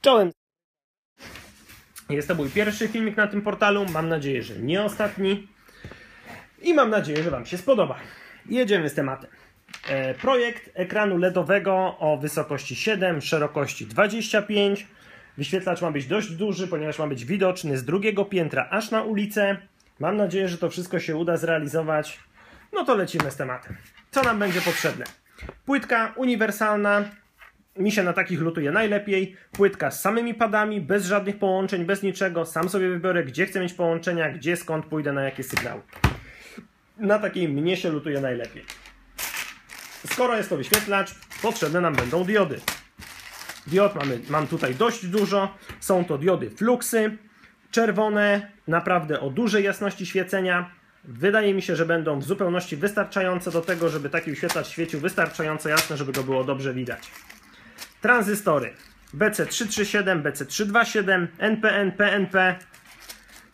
Czołem! Jest to mój pierwszy filmik na tym portalu. Mam nadzieję, że nie ostatni. I mam nadzieję, że Wam się spodoba. Jedziemy z tematem. E, projekt ekranu LEDowego o wysokości 7, szerokości 25. Wyświetlacz ma być dość duży, ponieważ ma być widoczny z drugiego piętra aż na ulicę. Mam nadzieję, że to wszystko się uda zrealizować. No to lecimy z tematem. Co nam będzie potrzebne? Płytka uniwersalna, mi się na takich lutuje najlepiej. Płytka z samymi padami, bez żadnych połączeń, bez niczego. Sam sobie wybiorę, gdzie chcę mieć połączenia, gdzie, skąd pójdę, na jakie sygnały. Na takiej mnie się lutuje najlepiej. Skoro jest to wyświetlacz, potrzebne nam będą diody. Diod mamy, mam tutaj dość dużo. Są to diody fluxy, czerwone, naprawdę o dużej jasności świecenia. Wydaje mi się, że będą w zupełności wystarczające do tego, żeby taki wyświetlacz świecił wystarczająco jasno, żeby go było dobrze widać. Tranzystory BC337, BC327, NPN, PNP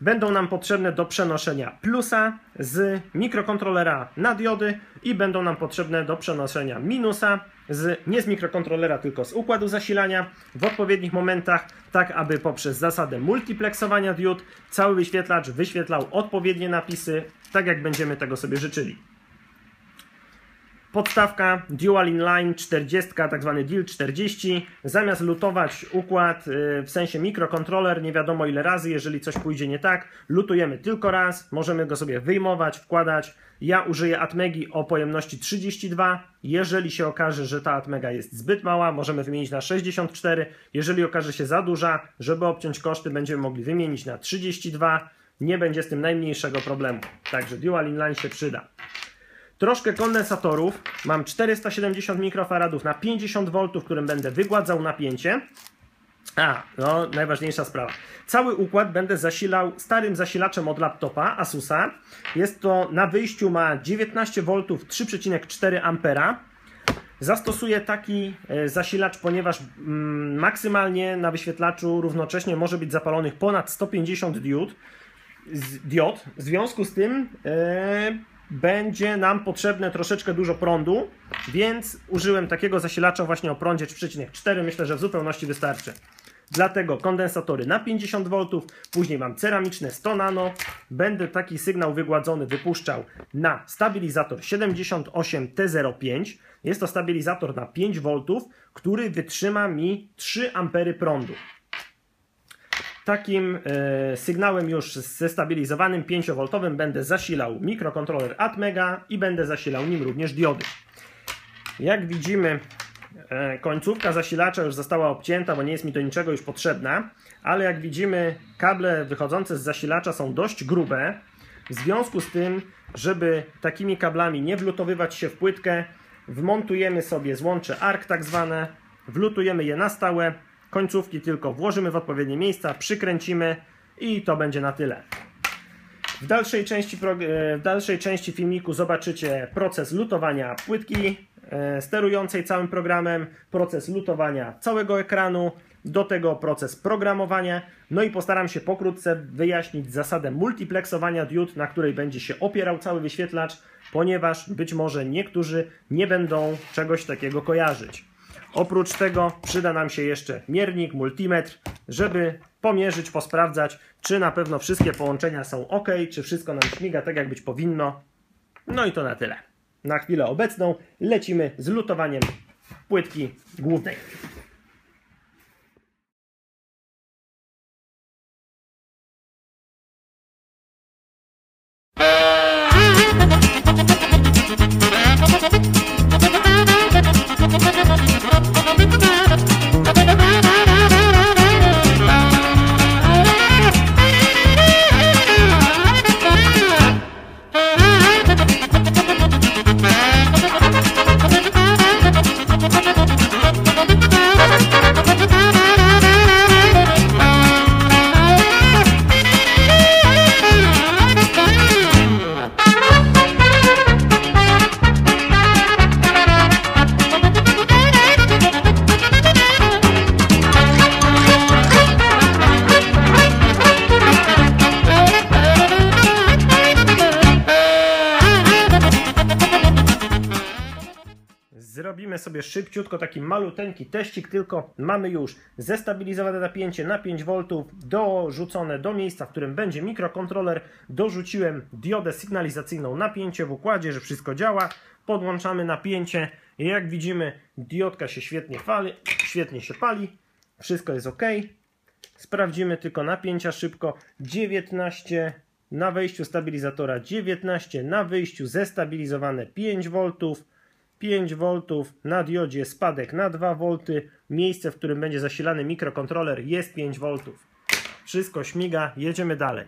będą nam potrzebne do przenoszenia plusa z mikrokontrolera na diody i będą nam potrzebne do przenoszenia minusa z, nie z mikrokontrolera, tylko z układu zasilania w odpowiednich momentach, tak aby poprzez zasadę multiplexowania diod cały wyświetlacz wyświetlał odpowiednie napisy, tak jak będziemy tego sobie życzyli. Podstawka Dual Inline 40, tak zwany DIL 40. Zamiast lutować układ y, w sensie mikrokontroler nie wiadomo ile razy, jeżeli coś pójdzie nie tak, lutujemy tylko raz, możemy go sobie wyjmować, wkładać. Ja użyję Atmegi o pojemności 32. Jeżeli się okaże, że ta Atmega jest zbyt mała, możemy wymienić na 64. Jeżeli okaże się za duża, żeby obciąć koszty, będziemy mogli wymienić na 32. Nie będzie z tym najmniejszego problemu. Także Dual Inline się przyda. Troszkę kondensatorów. Mam 470 mikrofaradów na 50 V, którym będę wygładzał napięcie. A, no najważniejsza sprawa. Cały układ będę zasilał starym zasilaczem od laptopa Asusa. Jest to na wyjściu ma 19 V 3,4 A. Zastosuję taki e, zasilacz, ponieważ mm, maksymalnie na wyświetlaczu równocześnie może być zapalonych ponad 150 diod. diod. W związku z tym yy, będzie nam potrzebne troszeczkę dużo prądu, więc użyłem takiego zasilacza właśnie o prądzie 3,4. Myślę, że w zupełności wystarczy. Dlatego kondensatory na 50 V, później mam ceramiczne 100 nano. Będę taki sygnał wygładzony wypuszczał na stabilizator 78T05. Jest to stabilizator na 5 V, który wytrzyma mi 3 A prądu. Takim e, sygnałem już zestabilizowanym 5V będę zasilał mikrokontroler Atmega i będę zasilał nim również diody. Jak widzimy e, końcówka zasilacza już została obcięta, bo nie jest mi do niczego już potrzebna, ale jak widzimy kable wychodzące z zasilacza są dość grube. W związku z tym, żeby takimi kablami nie wlutowywać się w płytkę, wmontujemy sobie złącze ARC tak zwane, wlutujemy je na stałe Końcówki tylko włożymy w odpowiednie miejsca, przykręcimy i to będzie na tyle. W dalszej części, e, w dalszej części filmiku zobaczycie proces lutowania płytki e, sterującej całym programem, proces lutowania całego ekranu, do tego proces programowania, no i postaram się pokrótce wyjaśnić zasadę multiplexowania diod, na której będzie się opierał cały wyświetlacz, ponieważ być może niektórzy nie będą czegoś takiego kojarzyć. Oprócz tego przyda nam się jeszcze miernik, multimetr, żeby pomierzyć, posprawdzać, czy na pewno wszystkie połączenia są ok, czy wszystko nam śmiga tak, jak być powinno. No i to na tyle. Na chwilę obecną lecimy z lutowaniem płytki głównej. Sobie szybciutko taki maluteńki teścik, tylko mamy już zestabilizowane napięcie na 5 V, dorzucone do miejsca, w którym będzie mikrokontroler. Dorzuciłem diodę sygnalizacyjną napięcie w układzie, że wszystko działa. Podłączamy napięcie i jak widzimy diodka się świetnie, fali, świetnie się pali. Wszystko jest ok. Sprawdzimy tylko napięcia szybko. 19 na wejściu stabilizatora 19, na wyjściu zestabilizowane 5 V, 5 V, na diodzie spadek na 2 V, miejsce, w którym będzie zasilany mikrokontroler jest 5 V. Wszystko śmiga, jedziemy dalej.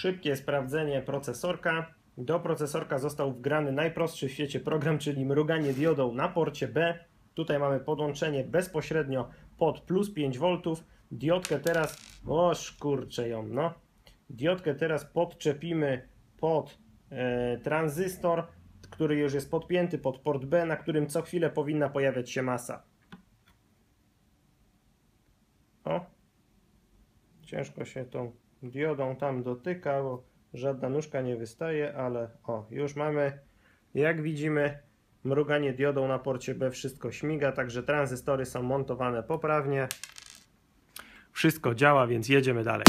Szybkie sprawdzenie procesorka. Do procesorka został wgrany najprostszy w świecie program, czyli mruganie diodą na porcie B. Tutaj mamy podłączenie bezpośrednio pod plus 5 V. Diodkę teraz, o kurczę ją, no. Diodkę teraz podczepimy pod e, tranzystor, który już jest podpięty pod port B, na którym co chwilę powinna pojawiać się masa. O, ciężko się tą diodą tam dotyka, bo żadna nóżka nie wystaje, ale o, już mamy, jak widzimy, mruganie diodą na porcie B, wszystko śmiga, także tranzystory są montowane poprawnie. Wszystko działa, więc jedziemy dalej.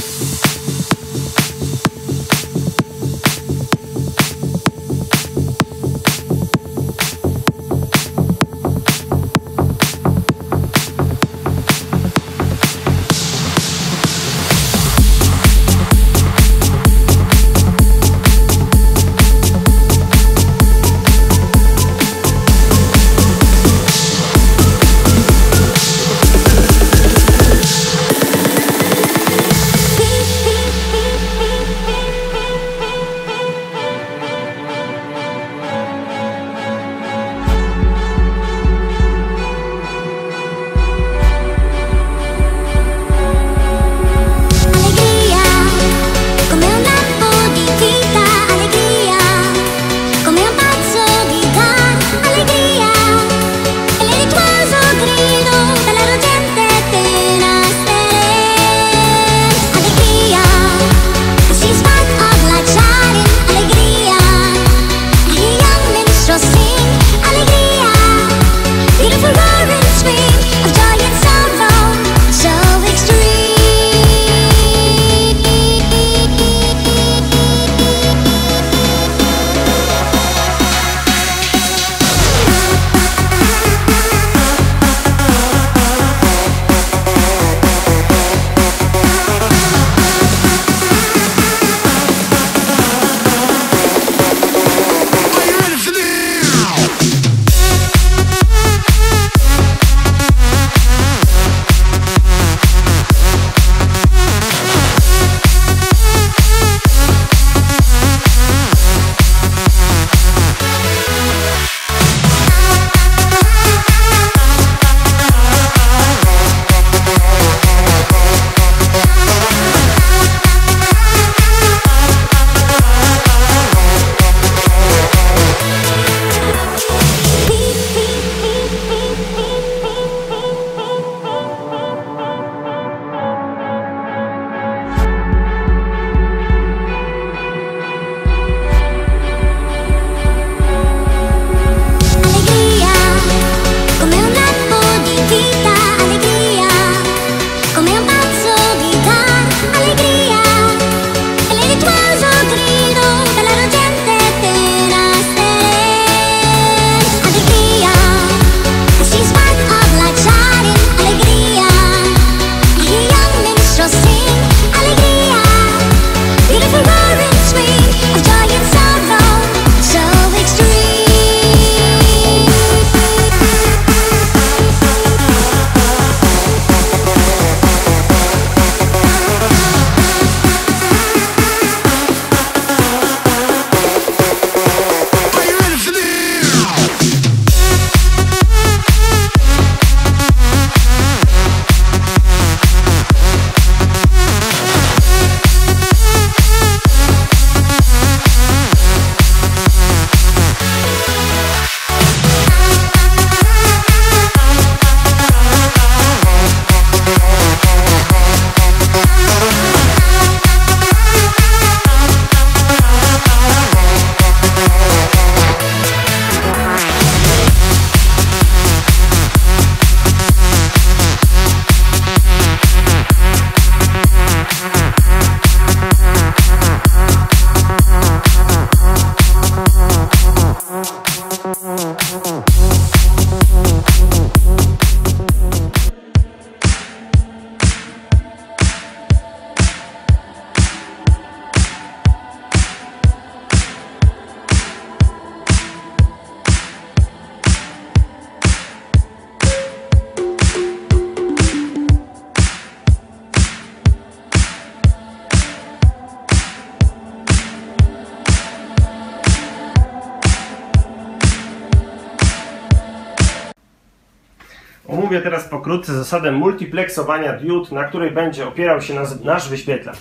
Omówię teraz pokrótce zasadę multiplexowania diod, na której będzie opierał się nasz wyświetlacz.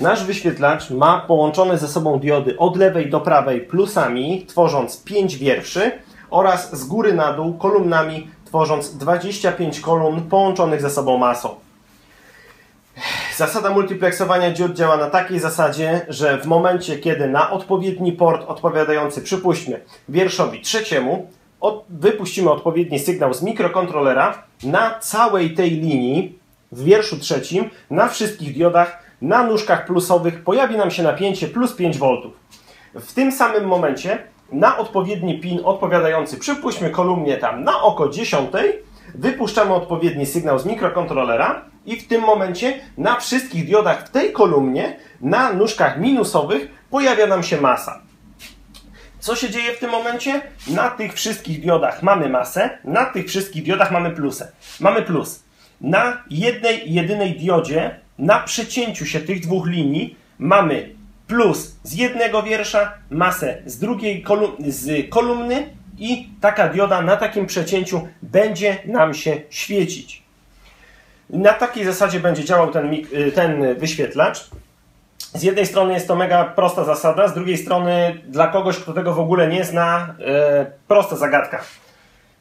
Nasz wyświetlacz ma połączone ze sobą diody od lewej do prawej plusami, tworząc 5 wierszy oraz z góry na dół kolumnami, tworząc 25 kolumn połączonych ze sobą masą. Zasada multiplexowania diod działa na takiej zasadzie, że w momencie, kiedy na odpowiedni port odpowiadający, przypuśćmy, wierszowi trzeciemu, od, wypuścimy odpowiedni sygnał z mikrokontrolera na całej tej linii, w wierszu trzecim, na wszystkich diodach, na nóżkach plusowych pojawi nam się napięcie plus 5 V. W tym samym momencie na odpowiedni pin odpowiadający, przypuśćmy kolumnie tam na oko dziesiątej, wypuszczamy odpowiedni sygnał z mikrokontrolera i w tym momencie na wszystkich diodach w tej kolumnie, na nóżkach minusowych pojawia nam się masa. Co się dzieje w tym momencie? Na tych wszystkich diodach mamy masę, na tych wszystkich diodach mamy plusę. Mamy plus. Na jednej, jedynej diodzie, na przecięciu się tych dwóch linii, mamy plus z jednego wiersza, masę z drugiej kolum z kolumny i taka dioda na takim przecięciu będzie nam się świecić. Na takiej zasadzie będzie działał ten, ten wyświetlacz. Z jednej strony jest to mega prosta zasada, z drugiej strony dla kogoś, kto tego w ogóle nie zna, e, prosta zagadka.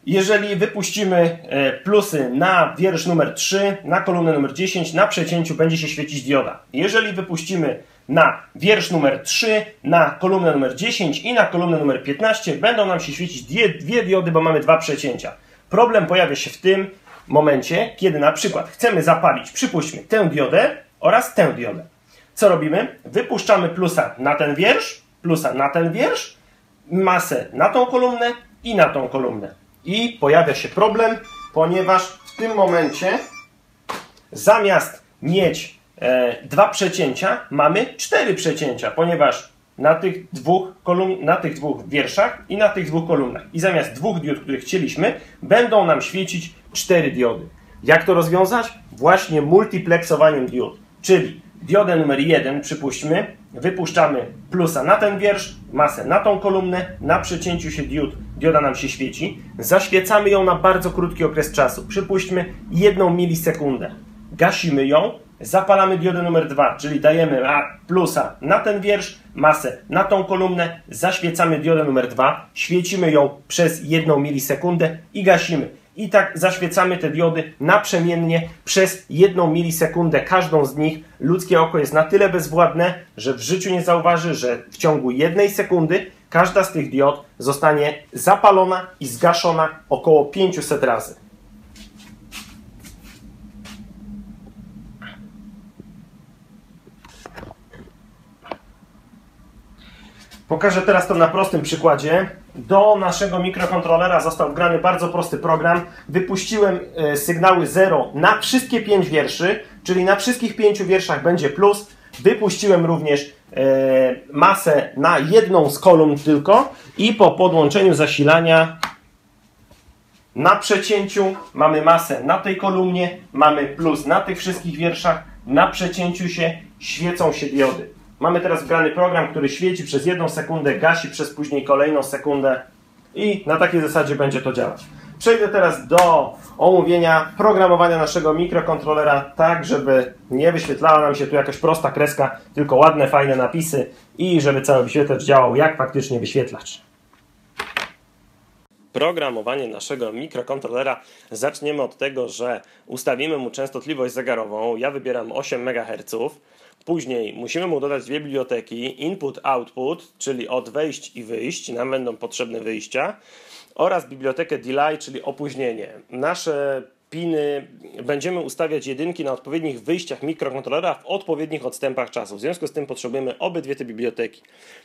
Jeżeli wypuścimy e, plusy na wiersz numer 3, na kolumnę numer 10, na przecięciu będzie się świecić dioda. Jeżeli wypuścimy na wiersz numer 3, na kolumnę numer 10 i na kolumnę numer 15, będą nam się świecić dwie, dwie diody, bo mamy dwa przecięcia. Problem pojawia się w tym momencie, kiedy na przykład chcemy zapalić, przypuśćmy, tę diodę oraz tę diodę. Co robimy? Wypuszczamy plusa na ten wiersz, plusa na ten wiersz, masę na tą kolumnę i na tą kolumnę. I pojawia się problem, ponieważ w tym momencie zamiast mieć e, dwa przecięcia, mamy cztery przecięcia, ponieważ na tych, dwóch kolumn, na tych dwóch wierszach i na tych dwóch kolumnach. I zamiast dwóch diod, których chcieliśmy, będą nam świecić cztery diody. Jak to rozwiązać? Właśnie multiplexowaniem diod. Czyli diodę numer 1, przypuśćmy, wypuszczamy plusa na ten wiersz, masę na tą kolumnę, na przecięciu się diod, dioda nam się świeci, zaświecamy ją na bardzo krótki okres czasu, przypuśćmy jedną milisekundę, gasimy ją, zapalamy diodę numer 2, czyli dajemy plusa na ten wiersz, masę na tą kolumnę, zaświecamy diodę numer 2, świecimy ją przez jedną milisekundę i gasimy i tak zaświecamy te diody naprzemiennie przez jedną milisekundę. Każdą z nich ludzkie oko jest na tyle bezwładne, że w życiu nie zauważy, że w ciągu jednej sekundy każda z tych diod zostanie zapalona i zgaszona około 500 razy. Pokażę teraz to na prostym przykładzie. Do naszego mikrokontrolera został wgrany bardzo prosty program. Wypuściłem e, sygnały 0 na wszystkie 5 wierszy, czyli na wszystkich 5 wierszach będzie plus. Wypuściłem również e, masę na jedną z kolumn tylko i po podłączeniu zasilania na przecięciu mamy masę na tej kolumnie, mamy plus na tych wszystkich wierszach, na przecięciu się świecą się diody. Mamy teraz wgrany program, który świeci przez jedną sekundę, gasi przez później kolejną sekundę i na takiej zasadzie będzie to działać. Przejdę teraz do omówienia programowania naszego mikrokontrolera tak, żeby nie wyświetlała nam się tu jakaś prosta kreska, tylko ładne, fajne napisy i żeby cały wyświetlacz działał jak faktycznie wyświetlacz. Programowanie naszego mikrokontrolera zaczniemy od tego, że ustawimy mu częstotliwość zegarową. Ja wybieram 8 MHz. Później musimy mu dodać dwie biblioteki input-output, czyli od wejść i wyjść, nam będą potrzebne wyjścia, oraz bibliotekę delay, czyli opóźnienie. Nasze piny będziemy ustawiać jedynki na odpowiednich wyjściach mikrokontrolera w odpowiednich odstępach czasu. W związku z tym potrzebujemy obydwie te biblioteki.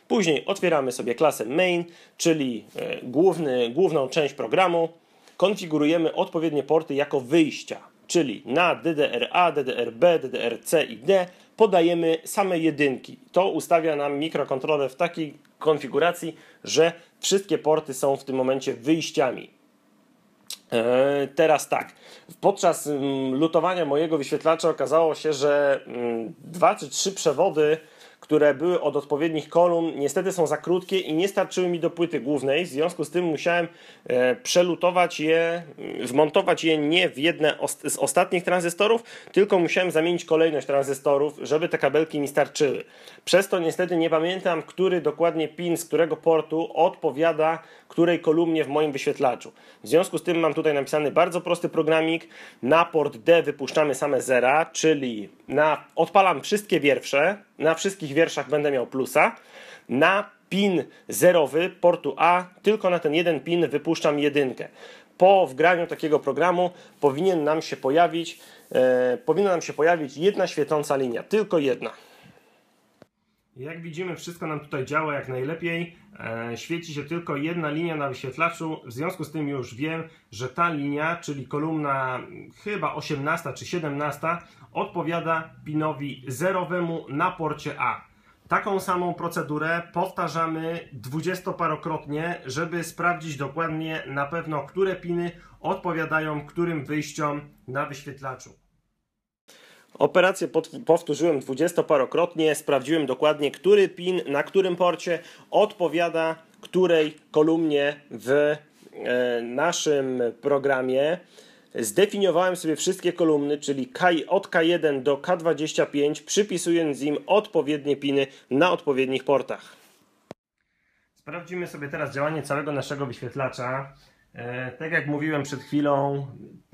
Później otwieramy sobie klasę main, czyli e, główny, główną część programu. Konfigurujemy odpowiednie porty jako wyjścia, czyli na DDR-A, DDR-B, DDR-C i D podajemy same jedynki. To ustawia nam mikrokontroler w takiej konfiguracji, że wszystkie porty są w tym momencie wyjściami. E, teraz tak, podczas mm, lutowania mojego wyświetlacza okazało się, że mm, dwa czy trzy przewody które były od odpowiednich kolumn, niestety są za krótkie i nie starczyły mi do płyty głównej. W związku z tym musiałem e, przelutować je, wmontować je nie w jedne z ostatnich tranzystorów, tylko musiałem zamienić kolejność tranzystorów, żeby te kabelki mi starczyły. Przez to niestety nie pamiętam, który dokładnie pin z którego portu odpowiada której kolumnie w moim wyświetlaczu. W związku z tym mam tutaj napisany bardzo prosty programik. Na port D wypuszczamy same zera, czyli na, odpalam wszystkie wiersze, na wszystkich wierszach będę miał plusa. Na pin zerowy portu A, tylko na ten jeden pin wypuszczam jedynkę. Po wgraniu takiego programu powinien nam się pojawić, e, powinna nam się pojawić jedna świecąca linia, tylko jedna. Jak widzimy, wszystko nam tutaj działa jak najlepiej. E, świeci się tylko jedna linia na wyświetlaczu. W związku z tym już wiem, że ta linia, czyli kolumna chyba 18 czy 17, odpowiada pinowi zerowemu na porcie A. Taką samą procedurę powtarzamy dwudziestoparokrotnie, żeby sprawdzić dokładnie na pewno, które piny odpowiadają którym wyjściom na wyświetlaczu. Operację powtórzyłem dwudziestoparokrotnie, sprawdziłem dokładnie, który pin na którym porcie odpowiada której kolumnie w e, naszym programie. Zdefiniowałem sobie wszystkie kolumny, czyli od K1 do K25, przypisując im odpowiednie piny na odpowiednich portach. Sprawdzimy sobie teraz działanie całego naszego wyświetlacza. E, tak jak mówiłem przed chwilą,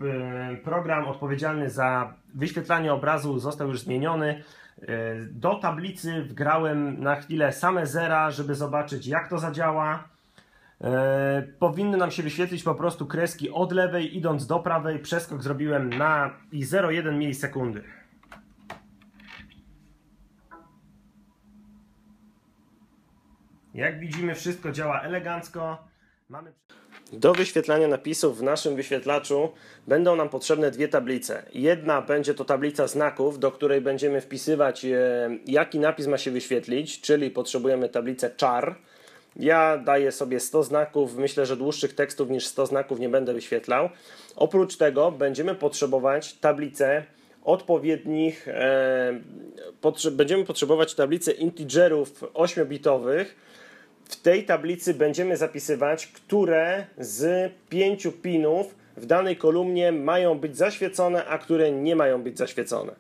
e, program odpowiedzialny za wyświetlanie obrazu został już zmieniony. E, do tablicy wgrałem na chwilę same zera, żeby zobaczyć jak to zadziała. Powinny nam się wyświetlić po prostu kreski od lewej, idąc do prawej. Przeskok zrobiłem na i 0,1 milisekundy. Jak widzimy, wszystko działa elegancko. Mamy... Do wyświetlania napisów w naszym wyświetlaczu będą nam potrzebne dwie tablice. Jedna będzie to tablica znaków, do której będziemy wpisywać e, jaki napis ma się wyświetlić, czyli potrzebujemy tablicę char. Ja daję sobie 100 znaków, myślę, że dłuższych tekstów niż 100 znaków nie będę wyświetlał. Oprócz tego będziemy potrzebować tablicę odpowiednich, e, potrze będziemy potrzebować tablicy integerów 8-bitowych, w tej tablicy będziemy zapisywać, które z pięciu pinów w danej kolumnie mają być zaświecone, a które nie mają być zaświecone.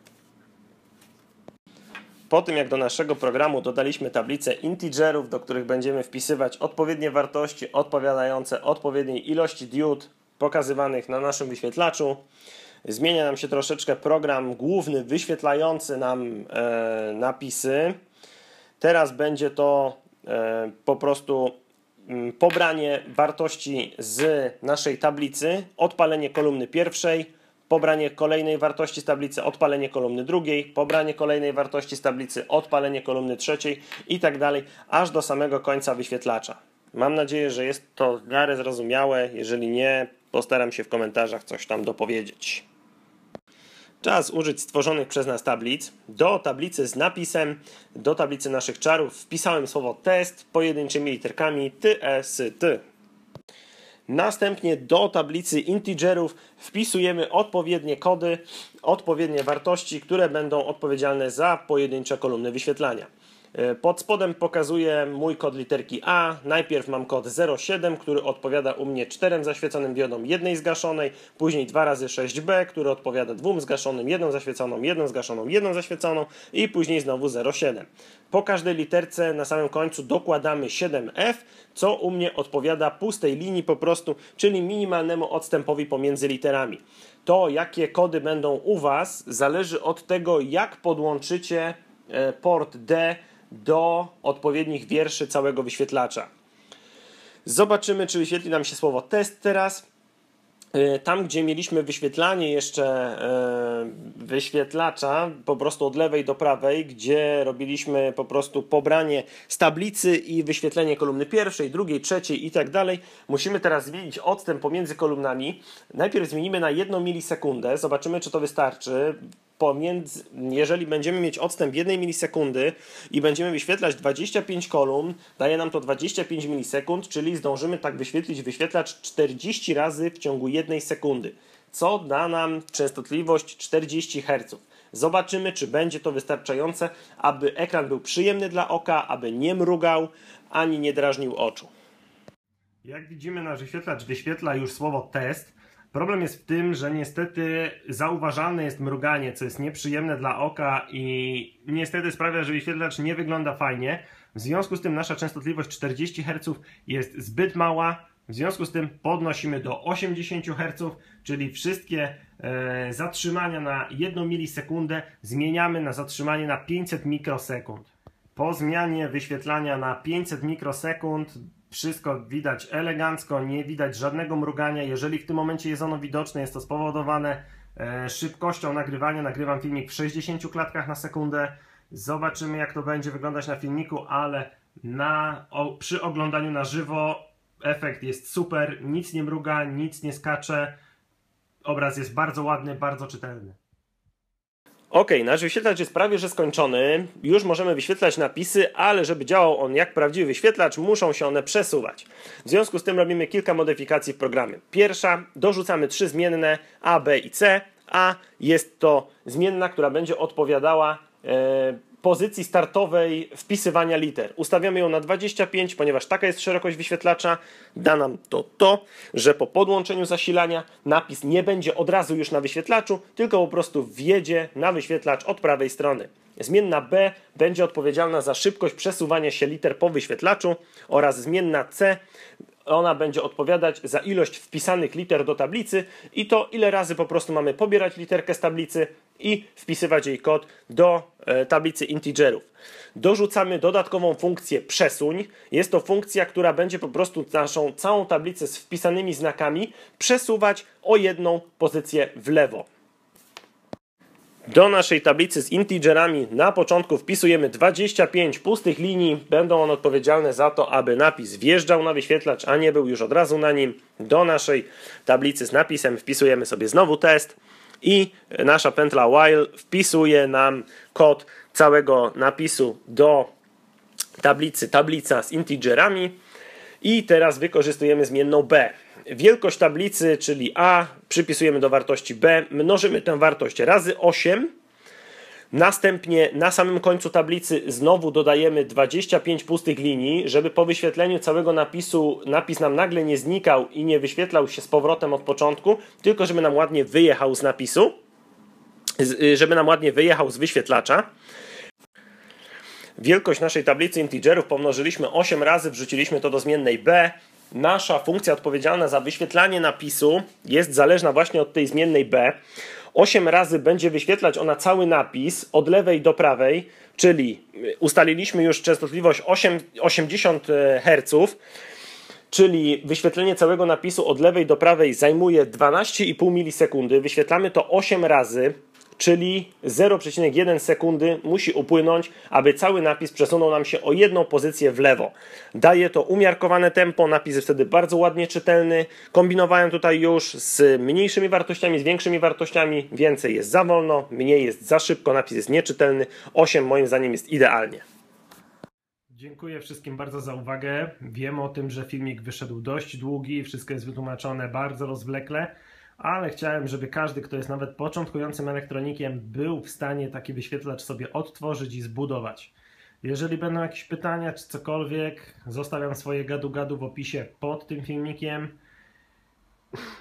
Po tym jak do naszego programu dodaliśmy tablicę integerów, do których będziemy wpisywać odpowiednie wartości odpowiadające odpowiedniej ilości diod pokazywanych na naszym wyświetlaczu, zmienia nam się troszeczkę program główny wyświetlający nam e, napisy. Teraz będzie to po prostu mm, pobranie wartości z naszej tablicy, odpalenie kolumny pierwszej, pobranie kolejnej wartości z tablicy, odpalenie kolumny drugiej, pobranie kolejnej wartości z tablicy, odpalenie kolumny trzeciej i tak dalej, aż do samego końca wyświetlacza. Mam nadzieję, że jest to w miarę zrozumiałe. Jeżeli nie, postaram się w komentarzach coś tam dopowiedzieć. Czas użyć stworzonych przez nas tablic. Do tablicy z napisem, do tablicy naszych czarów wpisałem słowo test pojedynczymi literkami ty, e, sy, ty. Następnie do tablicy integerów wpisujemy odpowiednie kody, odpowiednie wartości, które będą odpowiedzialne za pojedyncze kolumny wyświetlania. E, pod spodem pokazuję mój kod literki A. Najpierw mam kod 07, który odpowiada u mnie 4 zaświeconym diodom, jednej zgaszonej, później 2 razy 6B, który odpowiada dwóm zgaszonym, jedną zaświeconą, jedną zgaszoną, jedną zaświeconą i później znowu 07. Po każdej literce na samym końcu dokładamy 7F, co u mnie odpowiada pustej linii po prostu, czyli minimalnemu odstępowi pomiędzy literami. To, jakie kody będą u Was, zależy od tego, jak podłączycie e, port D do odpowiednich wierszy całego wyświetlacza. Zobaczymy, czy wyświetli nam się słowo test teraz. E, tam, gdzie mieliśmy wyświetlanie jeszcze e, wyświetlacza, po prostu od lewej do prawej, gdzie robiliśmy po prostu pobranie z tablicy i wyświetlenie kolumny pierwszej, drugiej, trzeciej i tak dalej, musimy teraz zmienić odstęp pomiędzy kolumnami. Najpierw zmienimy na 1 milisekundę, zobaczymy, czy to wystarczy pomiędzy, jeżeli będziemy mieć odstęp 1 milisekundy i będziemy wyświetlać 25 kolumn, daje nam to 25 milisekund, czyli zdążymy tak wyświetlić wyświetlacz 40 razy w ciągu 1 sekundy, co da nam częstotliwość 40 Hz. Zobaczymy, czy będzie to wystarczające, aby ekran był przyjemny dla oka, aby nie mrugał ani nie drażnił oczu. Jak widzimy, nasz wyświetlacz wyświetla już słowo test. Problem jest w tym, że niestety zauważalne jest mruganie, co jest nieprzyjemne dla oka i niestety sprawia, że wyświetlacz nie wygląda fajnie. W związku z tym nasza częstotliwość 40 Hz jest zbyt mała. W związku z tym podnosimy do 80 Hz, czyli wszystkie e, zatrzymania na 1 milisekundę zmieniamy na zatrzymanie na 500 mikrosekund. Po zmianie wyświetlania na 500 mikrosekund wszystko widać elegancko, nie widać żadnego mrugania. Jeżeli w tym momencie jest ono widoczne, jest to spowodowane e, szybkością nagrywania. Nagrywam filmik w 60 klatkach na sekundę. Zobaczymy jak to będzie wyglądać na filmiku, ale na, o, przy oglądaniu na żywo efekt jest super, nic nie mruga, nic nie skacze. Obraz jest bardzo ładny, bardzo czytelny. Ok, nasz wyświetlacz jest prawie że skończony. Już możemy wyświetlać napisy, ale żeby działał on jak prawdziwy wyświetlacz, muszą się one przesuwać. W związku z tym robimy kilka modyfikacji w programie. Pierwsza, dorzucamy trzy zmienne A, B i C. A jest to zmienna, która będzie odpowiadała e, pozycji startowej wpisywania liter. Ustawiamy ją na 25, ponieważ taka jest szerokość wyświetlacza. Da nam to to, że po podłączeniu zasilania napis nie będzie od razu już na wyświetlaczu, tylko po prostu wjedzie na wyświetlacz od prawej strony. Zmienna B będzie odpowiedzialna za szybkość przesuwania się liter po wyświetlaczu oraz zmienna C ona będzie odpowiadać za ilość wpisanych liter do tablicy i to ile razy po prostu mamy pobierać literkę z tablicy i wpisywać jej kod do e, tablicy integerów. Dorzucamy dodatkową funkcję przesuń. Jest to funkcja, która będzie po prostu naszą całą tablicę z wpisanymi znakami przesuwać o jedną pozycję w lewo. Do naszej tablicy z integerami na początku wpisujemy 25 pustych linii. Będą one odpowiedzialne za to, aby napis wjeżdżał na wyświetlacz, a nie był już od razu na nim. Do naszej tablicy z napisem wpisujemy sobie znowu test i nasza pętla while wpisuje nam kod całego napisu do tablicy tablica z integerami i teraz wykorzystujemy zmienną b. Wielkość tablicy, czyli a, przypisujemy do wartości b, mnożymy tę wartość razy 8. Następnie na samym końcu tablicy znowu dodajemy 25 pustych linii, żeby po wyświetleniu całego napisu napis nam nagle nie znikał i nie wyświetlał się z powrotem od początku, tylko żeby nam ładnie wyjechał z napisu, żeby nam ładnie wyjechał z wyświetlacza. Wielkość naszej tablicy integerów pomnożyliśmy 8 razy, wrzuciliśmy to do zmiennej b. Nasza funkcja odpowiedzialna za wyświetlanie napisu jest zależna właśnie od tej zmiennej b. 8 razy będzie wyświetlać ona cały napis od lewej do prawej, czyli ustaliliśmy już częstotliwość 8, 80 Hz, czyli wyświetlenie całego napisu od lewej do prawej zajmuje 12,5 milisekundy. Wyświetlamy to 8 razy czyli 0,1 sekundy musi upłynąć, aby cały napis przesunął nam się o jedną pozycję w lewo. Daje to umiarkowane tempo, napis jest wtedy bardzo ładnie czytelny. Kombinowałem tutaj już z mniejszymi wartościami, z większymi wartościami. Więcej jest za wolno, mniej jest za szybko, napis jest nieczytelny. 8 moim zdaniem jest idealnie. Dziękuję wszystkim bardzo za uwagę. Wiem o tym, że filmik wyszedł dość długi, wszystko jest wytłumaczone bardzo rozwlekle ale chciałem, żeby każdy, kto jest nawet początkującym elektronikiem, był w stanie taki wyświetlacz sobie odtworzyć i zbudować. Jeżeli będą jakieś pytania czy cokolwiek, zostawiam swoje gadu-gadu w opisie pod tym filmikiem.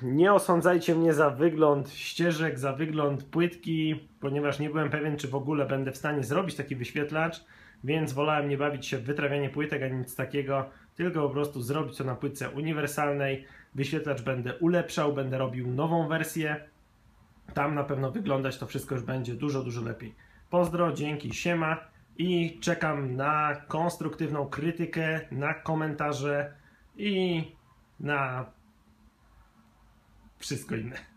Nie osądzajcie mnie za wygląd ścieżek, za wygląd płytki, ponieważ nie byłem pewien, czy w ogóle będę w stanie zrobić taki wyświetlacz, więc wolałem nie bawić się w wytrawianie płytek ani nic takiego, tylko po prostu zrobić to na płytce uniwersalnej. Wyświetlacz będę ulepszał, będę robił nową wersję. Tam na pewno wyglądać to wszystko już będzie dużo, dużo lepiej. Pozdro, dzięki, siema i czekam na konstruktywną krytykę, na komentarze i na wszystko inne.